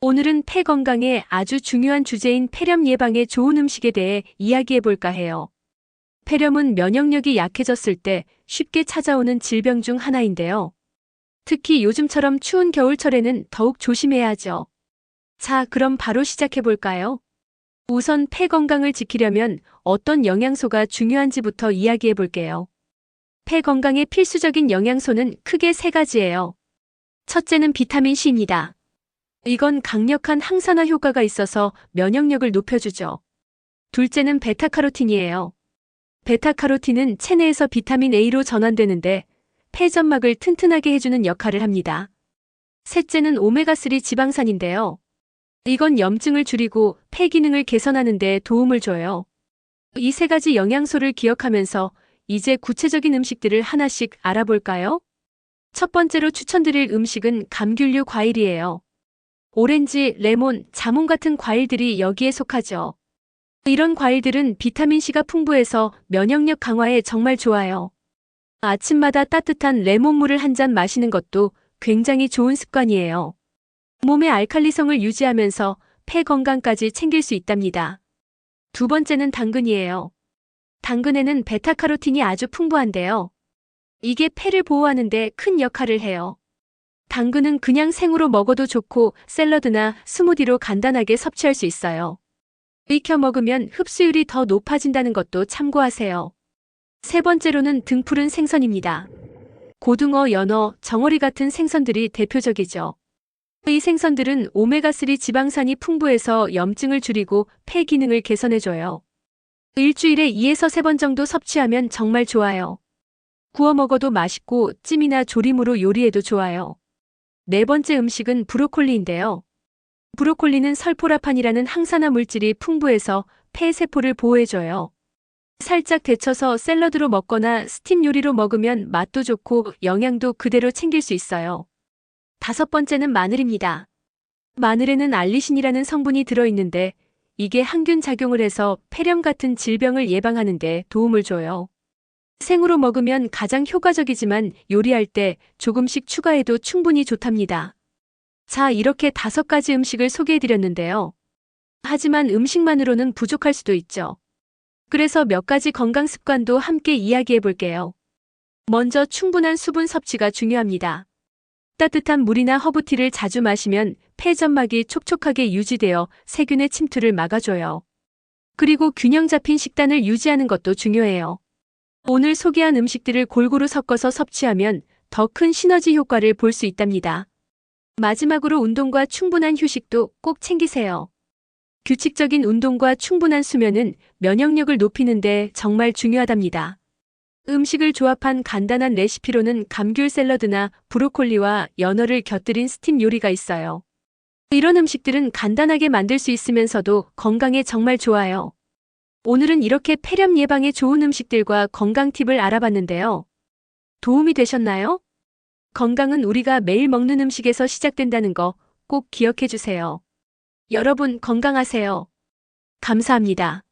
오늘은 폐 건강에 아주 중요한 주제인 폐렴 예방에 좋은 음식에 대해 이야기해 볼까 해요. 폐렴은 면역력이 약해졌을 때 쉽게 찾아오는 질병 중 하나인데요. 특히 요즘처럼 추운 겨울철에는 더욱 조심해야 하죠. 자, 그럼 바로 시작해 볼까요? 우선 폐 건강을 지키려면 어떤 영양소가 중요한지부터 이야기해 볼게요. 폐 건강에 필수적인 영양소는 크게 세 가지예요. 첫째는 비타민 C입니다. 이건 강력한 항산화 효과가 있어서 면역력을 높여주죠. 둘째는 베타카로틴이에요. 베타카로틴은 체내에서 비타민 A로 전환되는데 폐점막을 튼튼하게 해주는 역할을 합니다. 셋째는 오메가3 지방산인데요. 이건 염증을 줄이고 폐 기능을 개선하는 데 도움을 줘요. 이 세 가지 영양소를 기억하면서 이제 구체적인 음식들을 하나씩 알아볼까요? 첫 번째로 추천드릴 음식은 감귤류 과일이에요. 오렌지, 레몬, 자몽 같은 과일들이 여기에 속하죠. 이런 과일들은 비타민C가 풍부해서 면역력 강화에 정말 좋아요. 아침마다 따뜻한 레몬물을 한 잔 마시는 것도 굉장히 좋은 습관이에요. 몸의 알칼리성을 유지하면서 폐 건강까지 챙길 수 있답니다. 두 번째는 당근이에요. 당근에는 베타카로틴이 아주 풍부한데요. 이게 폐를 보호하는데 큰 역할을 해요. 당근은 그냥 생으로 먹어도 좋고 샐러드나 스무디로 간단하게 섭취할 수 있어요. 익혀 먹으면 흡수율이 더 높아진다는 것도 참고하세요. 세 번째로는 등푸른 생선입니다. 고등어, 연어, 정어리 같은 생선들이 대표적이죠. 이 생선들은 오메가3 지방산이 풍부해서 염증을 줄이고 폐 기능을 개선해줘요. 일주일에 2에서 3번 정도 섭취하면 정말 좋아요. 구워 먹어도 맛있고 찜이나 조림으로 요리해도 좋아요. 네 번째 음식은 브로콜리인데요. 브로콜리는 설포라판이라는 항산화 물질이 풍부해서 폐 세포를 보호해줘요. 살짝 데쳐서 샐러드로 먹거나 스팀 요리로 먹으면 맛도 좋고 영양도 그대로 챙길 수 있어요. 다섯 번째는 마늘입니다. 마늘에는 알리신이라는 성분이 들어있는데 이게 항균 작용을 해서 폐렴 같은 질병을 예방하는 데 도움을 줘요. 생으로 먹으면 가장 효과적이지만 요리할 때 조금씩 추가해도 충분히 좋답니다. 자, 이렇게 다섯 가지 음식을 소개해드렸는데요. 하지만 음식만으로는 부족할 수도 있죠. 그래서 몇 가지 건강 습관도 함께 이야기해 볼게요. 먼저 충분한 수분 섭취가 중요합니다. 따뜻한 물이나 허브티를 자주 마시면 폐점막이 촉촉하게 유지되어 세균의 침투를 막아줘요. 그리고 균형 잡힌 식단을 유지하는 것도 중요해요. 오늘 소개한 음식들을 골고루 섞어서 섭취하면 더 큰 시너지 효과를 볼 수 있답니다. 마지막으로 운동과 충분한 휴식도 꼭 챙기세요. 규칙적인 운동과 충분한 수면은 면역력을 높이는데 정말 중요하답니다. 음식을 조합한 간단한 레시피로는 감귤 샐러드나 브로콜리와 연어를 곁들인 스팀 요리가 있어요. 이런 음식들은 간단하게 만들 수 있으면서도 건강에 정말 좋아요. 오늘은 이렇게 폐렴 예방에 좋은 음식들과 건강 팁을 알아봤는데요. 도움이 되셨나요? 건강은 우리가 매일 먹는 음식에서 시작된다는 거 꼭 기억해 주세요. 여러분 건강하세요. 감사합니다.